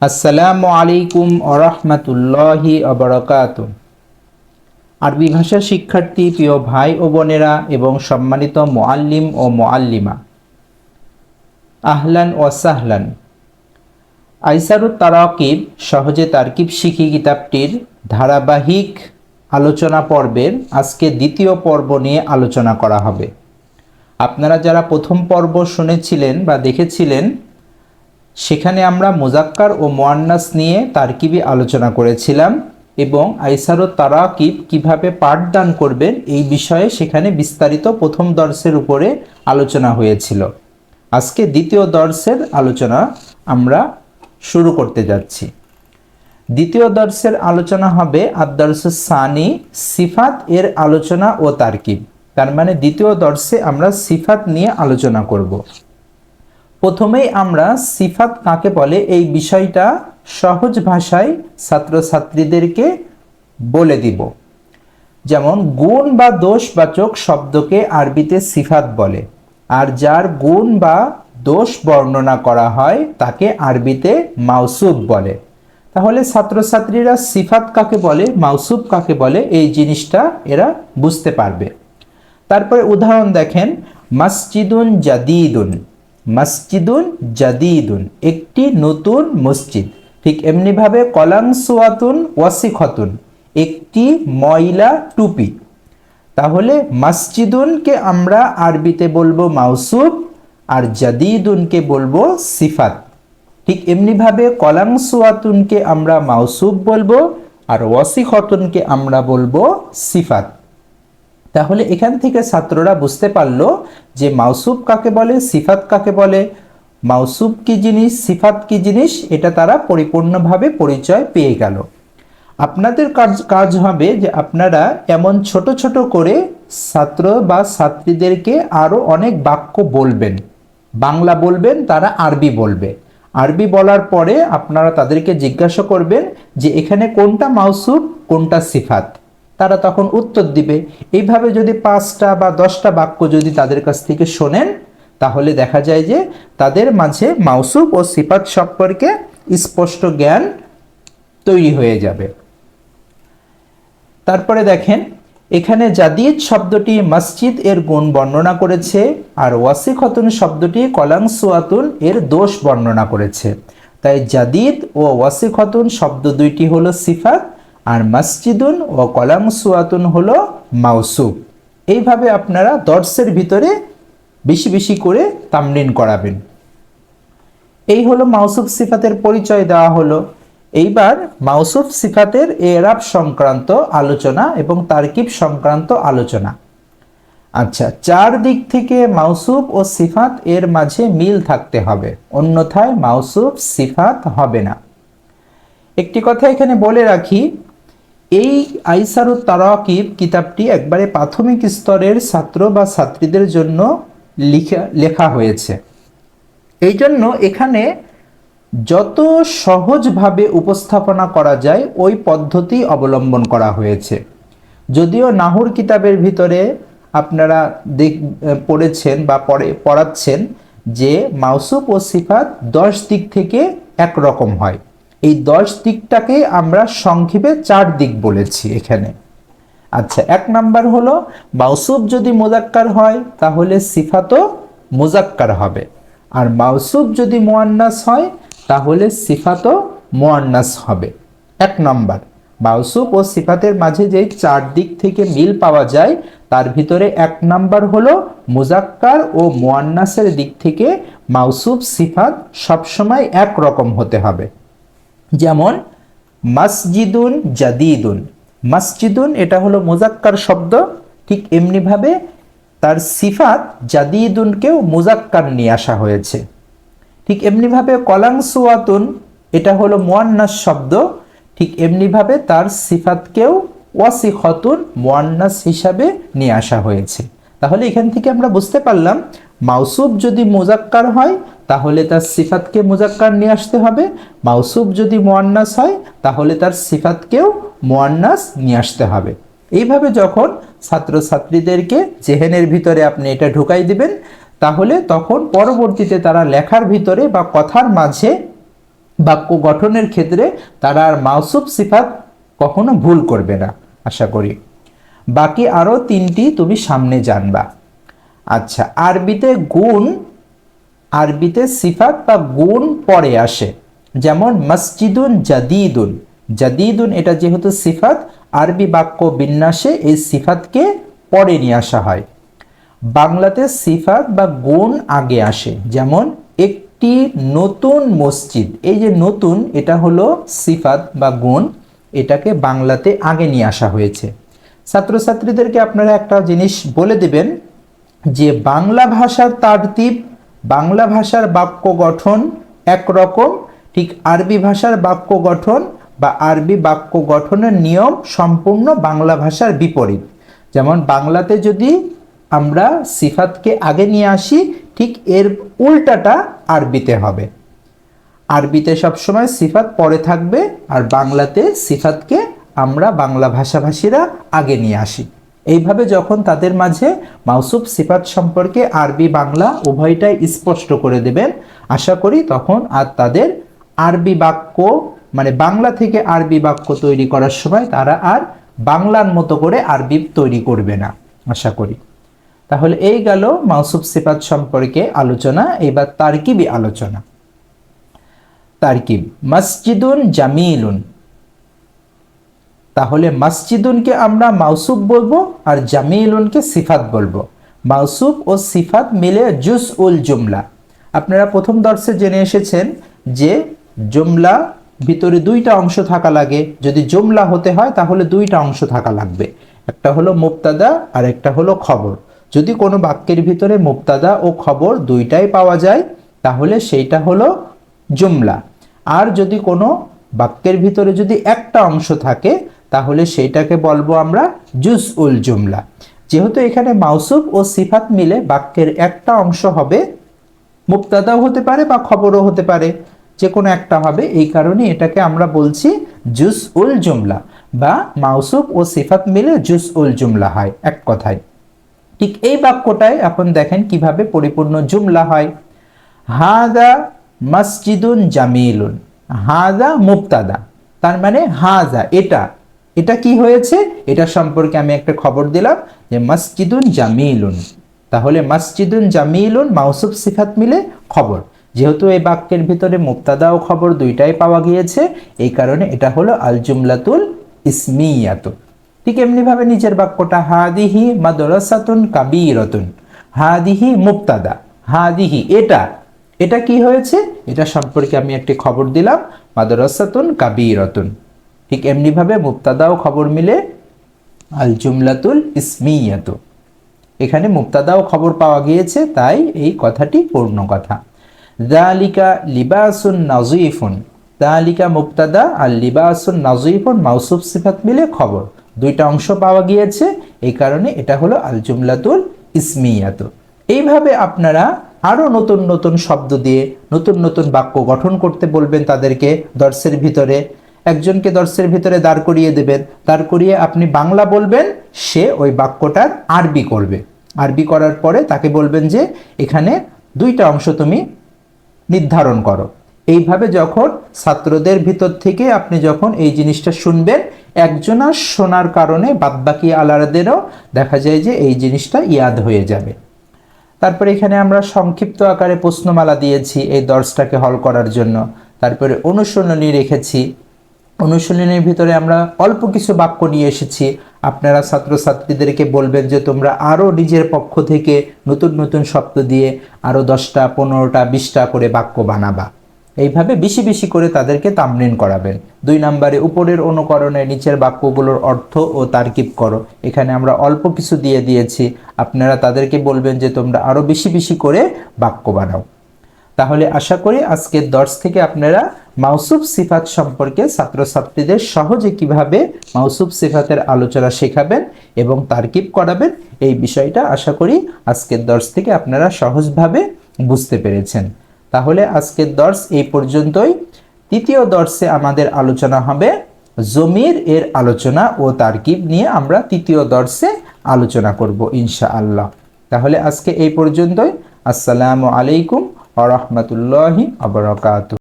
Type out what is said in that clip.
আসসালামু আলাইকুম আরহামতুল্লাহি আবরকাত আরবি ভাষা শিক্ষার্থী, প্রিয় ভাই ও বোনেরা এবং সম্মানিত মোয়াল্লিম ও মোয়াল্লিমা আহলান ও সাহলান। আইসারুত তারাকিব সহজে তারকিব শিখি কিতাবটির ধারাবাহিক আলোচনা পর্বের আজকে দ্বিতীয় পর্ব নিয়ে আলোচনা করা হবে। আপনারা যারা প্রথম পর্ব শুনেছিলেন বা দেখেছিলেন সেখানে আমরা মোজাক্কার ও মোয়ান্নাস নিয়ে তারকিবি আলোচনা করেছিলাম এবং আইসারো তারাকিব কীভাবে পাঠদান করবেন এই বিষয়ে সেখানে বিস্তারিত প্রথম দর্শের উপরে আলোচনা হয়েছিল। আজকে দ্বিতীয় দর্শের আলোচনা আমরা শুরু করতে যাচ্ছি। দ্বিতীয় দর্শের আলোচনা হবে আদর্শ সানি, সিফাত এর আলোচনা ও তারকিব। তার মানে দ্বিতীয় দর্শে আমরা সিফাত নিয়ে আলোচনা করব। প্রথমেই আমরা সিফাত কাকে বলে, এই বিষয়টা সহজ ভাষায় ছাত্রছাত্রীদেরকে বলে দিব। যেমন, গুণ বা দোষবাচক শব্দকে আরবিতে সিফাত বলে, আর যার গুণ বা দোষ বর্ণনা করা হয় তাকে আরবিতে মাউসুব বলে। তাহলে ছাত্রছাত্রীরা সিফাত কাকে বলে, মাউসুব কাকে বলে, এই জিনিসটা এরা বুঝতে পারবে। তারপরে উদাহরণ দেখেন, মসজিদুন জাদিদুন। মসজিদুন জাদিদুন, একটি নতুন মসজিদ। ঠিক এমনিভাবে কলাং সুয়াতুন ওয়াসিখতুন একটি ময়লা টুপি। তাহলে মসজিদুনকে আমরা আরবিতে বলব মাউসুব আর জাদিদুনকে বলব সিফাত। ঠিক এমনিভাবে কলাং সুয়াতুনকে আমরা মাউসুব বলব, আর ওয়াসিখতুনকে আমরা বলব সিফাত। তাহলে এখান থেকে ছাত্ররা বুঝতে পারল যে মাউসুব কাকে বলে, সিফাত কাকে বলে মাউসুব কি জিনিস, সিফাত কি জিনিস, এটা তারা পরিপূর্ণভাবে পরিচয় পেয়ে গেল। আপনাদের কাজ কাজ হবে যে আপনারা এমন ছোট ছোট করে ছাত্র বা ছাত্রীদেরকে আরও অনেক বাক্য বলবেন। বাংলা বলবেন, তারা আরবি বলবে। আরবি বলার পরে আপনারা তাদেরকে জিজ্ঞাসা করবেন যে এখানে কোনটা মাউসুব কোনটা সিফাত। তারা তখন উত্তর দিবে। এইভাবে যদি পাঁচটা বা দশটা বাক্য যদি তাদের কাছ থেকে শোনেন, তাহলে দেখা যায় যে তাদের মাঝে মাউসুব ও সিফাত সম্পর্কে স্পষ্ট জ্ঞান তৈরি হয়ে যাবে। তারপরে দেখেন, এখানে জাদিদ শব্দটি মসজিদ এর গুণ বর্ণনা করেছে, আর ওয়াসিখতুন শব্দটি কলাং সুয়াতুন এর দোষ বর্ণনা করেছে। তাই জাদিদ ও ওয়াসিখতুন শব্দ দুইটি হলো সিফাত আর মসজিদুন ও কলাম সুয়াতুন হলো মাউসুব। এইভাবে আপনারা দর্শের ভিতরে বেশি বেশি করে তামরিন করাবেন। এই হলো মাউসুফ সিফাতের পরিচয় দেওয়া হলো। এইবার মাউসুফ সিফাতের এরাব সংক্রান্ত আলোচনা এবং তারকিব সংক্রান্ত আলোচনা। আচ্ছা চার দিক থেকে মাউসুফ ও সিফাত এর মাঝে মিল থাকতে হবে। অন্যথায় মাউসুফ সিফাত হবে না। একটি কথা এখানে বলে রাখি এই আইসারুত তারাকিব কিতাবটি একবারে প্রাথমিক স্তরের ছাত্র বা ছাত্রীদের জন্য লিখা, লেখা হয়েছে। এই জন্য এখানে যত সহজভাবে উপস্থাপনা করা যায়, ওই পদ্ধতি অবলম্বন করা হয়েছে। যদিও নাহুর কিতাবের ভিতরে আপনারা দেখ, পড়েছেন বা পড়ে, পড়াচ্ছেন যে মাউসুফ ও সিফাত দশ দিক থেকে একরকম হয়। এই দশ দিকটাকে আমরা সংক্ষেপে চার দিক বলেছি এখানে। আচ্ছা এক নাম্বার হলো মাউসুব যদি মোজাক্কার হয়, তাহলে সিফাতও মোজাক্কার হবে। আর মাউসুব যদি মোয়ান্নাস হয়, তাহলে সিফাতও মোয়ান্নাস হবে। এক নম্বর মাউসুব ও সিফাতের মাঝে যে চার দিক থেকে মিল পাওয়া যায়, তার ভিতরে এক নাম্বার হলো মুজাক্কার ও মোয়ান্নাসের দিক থেকে মাউসুব সিফাত সবসময় এক রকম হতে হবে। যেমন মসজিদুন জাদিদুন। মসজিদুন এটা হলো মুজাক্কার শব্দ, ঠিক এমনিভাবে তার সিফাত জাদিদুনকেও মোজাক্কার নিয়ে আসা হয়েছে। ঠিক এমনিভাবে কলাং সুয়াতুন এটা হলো মোয়ান্নাস শব্দ, ঠিক এমনিভাবে তার সিফাতকেও ওয়াসিখতুন মোয়ান্নাস হিসাবে নিয়ে আসা হয়েছে। তাহলে এখান থেকে আমরা বুঝতে পারলাম মাউসুব যদি মোজাক্কার হয় তাহলে তার সিফাতকে মুজাক্কার নিয়ে আসতে হবে। মাউসুব যদি মোয়ান্নাস হয়, তাহলে তার সিফাতকেও মোয়ান্নাস নিয়ে আসতে হবে। এইভাবে যখন ছাত্রছাত্রীদেরকে জেহেনের ভিতরে আপনি এটা ঢুকাই দিবেন, তাহলে তখন পরবর্তীতে তারা লেখার ভিতরে বা কথার মাঝে বাক্য গঠনের ক্ষেত্রে তারা আর মাউসুফ সিফাত কখনো ভুল করবে না, আশা করি। বাকি আরও তিনটি তুমি সামনে জানবা। আচ্ছা আরবিতে গুণ আরবিতে সিফাত বা গুণ পরে আসে। যেমন, মসজিদুন জাদিদুন। জাদিদুন এটা যেহেতু সিফাত, আরবি বাক্য বিন্যাসে এই সিফাতকে পরে নিয়ে আসা হয়। বাংলাতে সিফাত বা গুণ আগে আসে, যেমন, একটি নতুন মসজিদ। এই যে নতুন, এটা হলো সিফাত বা গুণ, এটাকে বাংলাতে আগে নিয়ে আসা হয়েছে। ছাত্রছাত্রীদেরকে আপনারা একটা জিনিস বলে দেবেন যে, বাংলা ভাষার তারতিব বাংলা ভাষার বাক্য গঠন একরকম, ঠিক আরবি ভাষার বাক্য গঠন বা আরবি বাক্য গঠনের নিয়ম সম্পূর্ণ বাংলা ভাষার বিপরীত। যেমন বাংলাতে যদি আমরা সিফাতকে আগে নিয়ে আসি, ঠিক এর উল্টাটা আরবিতে হবে। আরবিতে সবসময় সিফাত পরে থাকবে আর বাংলাতে সিফাতকে আমরা বাংলা ভাষাভাষীরা আগে নিয়ে আসি। এইভাবে যখন তাদের মাঝে মাউসুফ সিফাত সম্পর্কে আরবি বাংলা উভয়টাই স্পষ্ট করে দেবেন, আশা করি তখন আর তাদের আরবি বাক্য মানে বাংলা থেকে আরবি বাক্য তৈরি করার সময় তারা আর বাংলার মতো করে আরবি তৈরি করবে না, আশা করি। তাহলে এই গেল মাউসুফ সিফাত সম্পর্কে আলোচনা, এবার তারকিবি আলোচনা। তারকিব, মসজিদুন জামিলুন তাহলে মসজিদুনকে আমরা মাউসুফ বলব আর জামিলুনকে সিফাত বলব। মাউসুফ ও সিফাত মিলে জুস উল জুমলা। আপনারা প্রথম দর্শে জেনে এসেছেন যে জুমলা ভিতরে দুইটা অংশ থাকা লাগে। যদি জুমলা হতে হয়, তাহলে দুইটা অংশ থাকা লাগবে। একটা হলো মুক্তাদা আর একটা হলো খবর। যদি কোনো বাক্যের ভিতরে মুক্তাদা ও খবর দুইটাই পাওয়া যায়, তাহলে সেইটা হলো জুমলা। আর যদি কোনো বাক্যের ভিতরে যদি একটা অংশ থাকে তাহলে সেইটাকে বলব আমরা জুস উল জুমলা। যেহেতু এখানে মাউসুফ ও সিফাত মিলে বাক্যের একটা অংশ হবে মুক্তাদাও হতে পারে বা খবরও হতে পারে যে কোনো একটা হবে, এই কারণে এটাকে আমরা বলছি জুস উল জুমলা বা মাউসুফ ও সিফাত মিলে জুস উল জুমলা হয় এক কথায়। ঠিক এই বাক্যটায় এখন দেখেন কীভাবে পরিপূর্ণ জুমলা হয়। হাদা মসজিদুন জামিলুন, হাদা মুক্তাদা তার মানে হাজা এটা এটা কি হয়েছে? এটা সম্পর্কে আমি একটা খবর দিলাম যে মসজিদুন জামিলুন। তাহলে মসজিদুন জামিলুন মাউসুফ সিফাত মিলে খবর। যেহেতু এই বাক্যের ভিতরে মুক্তাদা ও খবর দুইটাই পাওয়া গিয়েছে, এই কারণে এটা হলো আল জুমলাতুল ইসমিয়াতু। ঠিক এমনিভাবে নিজের বাক্যটা হাদিহি মাদরাসাতুন কাবিরতুন। হাদিহি মুক্তাদা হাদিহি এটা। এটা কি হয়েছে? এটা সম্পর্কে আমি একটি খবর দিলাম, মাদরাসাতুন কাবিরতুন। ঠিক এমনিভাবে মুক্তাদা খবর মিলে আল জুমলাতুল ইসমিয়াতু। এখানে মুক্তাদা ও খবর পাওয়া গিয়েছে, তাই এই কথাটি পূর্ণ কথা। দালিকা লিবাসুন নাজিফুন। দালিকা মুক্তাদা আর লিবাসুন নাজিফুন মাউসুফ সিফাত মিলে খবর। দুইটা অংশ পাওয়া গিয়েছে, এই কারণে এটা হলো আল জুমলাতুল ইসমিয়াত। এইভাবে আপনারা আরও নতুন নতুন শব্দ দিয়ে, নতুন নতুন বাক্য গঠন করতে বলবেন তাদেরকে দর্শের ভিতরে। একজনকে দর্শের ভিতরে দাঁড় করিয়ে দেবেন। দাঁড় করিয়ে আপনি বাংলা বলবেন, সে ওই বাক্যটার আরবি করবে। আরবি করার পরে তাকে বলবেন যে, এখানে দুইটা অংশ তুমি নির্ধারণ করো। এইভাবে যখন ছাত্রদের ভিতর থেকে আপনি যখন এই জিনিসটা শুনবেন একজনার শোনার কারণে বাদবাকি আলাদাদেরও দেখা যায় যে এই জিনিসটা ইয়াদ হয়ে যাবে। তারপরে এখানে আমরা সংক্ষিপ্ত আকারে প্রশ্নমালা দিয়েছি এই দর্শটাকে হল করার জন্য। তারপরে অনুশীলনী রেখেছি। অনুশীলনের ভিতরে আমরা অল্প কিছু বাক্য নিয়ে এসেছি। আপনারা ছাত্রছাত্রীদেরকে বলবেন যে, তোমরা আরও নিজের পক্ষ থেকে নতুন নতুন শব্দ দিয়ে আরও দশটা, পনেরোটা, বিশটা করে বাক্য বানাবা। এইভাবে বেশি বেশি করে তাদেরকে তামরিন করাবেন। দুই নম্বরে, উপরের অনুকরণে নিচের বাক্যগুলোর অর্থ ও তারকিব করো। এখানে আমরা অল্প কিছু দিয়ে দিয়েছি। আপনারা তাদেরকে বলবেন যে, তোমরা আরও বেশি বেশি করে বাক্য বানাও। তাহলে আশা করি আজকের দর্শ থেকে আপনারা মাউসুফ সিফাত সম্পর্কে ছাত্রছাত্রীদের সহজে কীভাবে মাউসুফ সিফাতের আলোচনা শেখাবেন এবং তারকিব করাবেন, এই বিষয়টা আশা করি আজকের দর্শ থেকে আপনারা সহজভাবে বুঝতে পেরেছেন। তাহলে আজকের দর্শ এই পর্যন্তই। তৃতীয় দর্শে আমাদের আলোচনা হবে জমির এর আলোচনা ও তারকিব নিয়ে আমরা তৃতীয় দর্শে আলোচনা করব ইনশা আল্লাহ তাহলে আজকে এই পর্যন্তই। আসসালামু আলাইকুম আ রহমতুল্লাহি আবরকাত